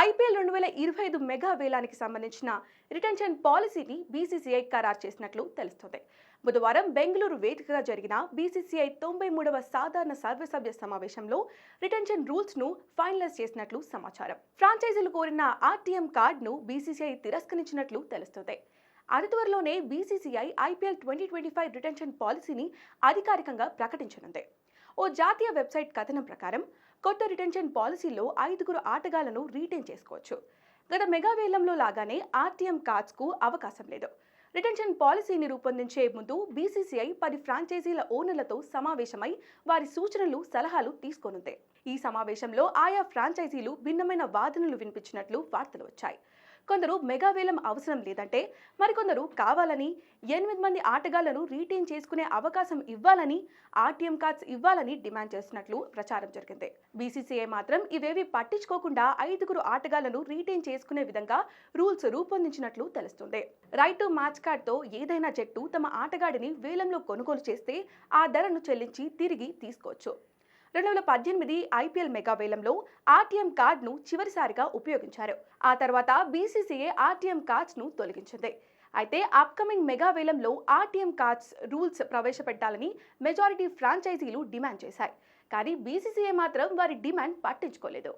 IPL రెండు వేల ఇరవై ఐదు మెగా వేలానికి సంబంధించిన రిటెన్షన్ పాలసీని బీసీసీఐ ఖరారు చేసినట్లు తెలుస్తోంది. బుధవారం బెంగళూరు వేదికగా జరిగిన బీసీసీఐ తొంభై మూడవ సాధారణ సర్వసభ్య సమావేశంలో రిటెన్షన్ రూల్స్ను ఫైనలైజ్ చేసినట్లు సమాచారం. ఫ్రాంచైజీలు కోరిన ఆర్టీఎం కార్డును బీసీసీఐ తిరస్కరించినట్లు తెలుస్తోంది. అతి త్వరలోనే BCCI IPL twenty twenty five retention పాలసీని అధికారికంగా ప్రకటించనుంది. ఓ జాతీయ వెబ్సైట్ కథనం ప్రకారం కొత్త రిటెన్షన్ పాలసీలో ఐదుగురు ఆటగాళ్ళను రీటైన్ చేసుకోవచ్చు. గత మెగా వేలంలో లాగానే ఆర్టీఎం కార్డ్స్కు అవకాశం లేదు. రిటెన్షన్ పాలసీని రూపొందించే ముందు బీసీసీఐ పది ఫ్రాంచైజీల ఓనర్లతో సమావేశమై వారి సూచనలు సలహాలు తీసుకోనుంది. ఈ సమావేశంలో ఆయా ఫ్రాంచైజీలు భిన్నమైన వాదనలు వినిపించినట్లు వార్తలు వచ్చాయి. కొందరు మెగా వేలం అవసరం లేదంటే మరికొందరు కావాలని ఎనిమిది మంది ఆటగాళ్ళను రీటైన్ చేసుకునే అవకాశం ఇవ్వాలని ఆర్టీఎం కార్డ్స్ ఇవ్వాలని డిమాండ్ చేస్తున్నట్లు ప్రచారం జరిగింది. బీసీసీఐ మాత్రం ఇవేవి పట్టించుకోకుండా ఐదుగురు ఆటగాళ్ళను రీటైన్ చేసుకునే విధంగా రూల్స్ రూపొందించినట్లు తెలుస్తుంది. రైట్ టు మ్యాచ్ కార్డ్తో ఏదైనా జట్టు తమ ఆటగాడిని వేలంలో కొనుగోలు చేస్తే ఆ ధరను చెల్లించి తిరిగి తీసుకోవచ్చు. రెండు వేల పద్దెనిమిది ఐపీఎల్ మెగా వేలంలో ఆర్టీఎం కార్డును చివరిసారిగా ఉపయోగించారు. ఆ తర్వాత బీసీసీఏ ఆర్టీఎం కార్డ్స్ను తొలగించింది. అయితే అప్కమింగ్ మెగా వేలంలో ఆర్టీఎం కార్డ్స్ రూల్స్ ప్రవేశపెట్టాలని మెజారిటీ ఫ్రాంచైజీలు డిమాండ్ చేశాయి. కానీ బీసీసీఏ మాత్రం వారి డిమాండ్ పట్టించుకోలేదు.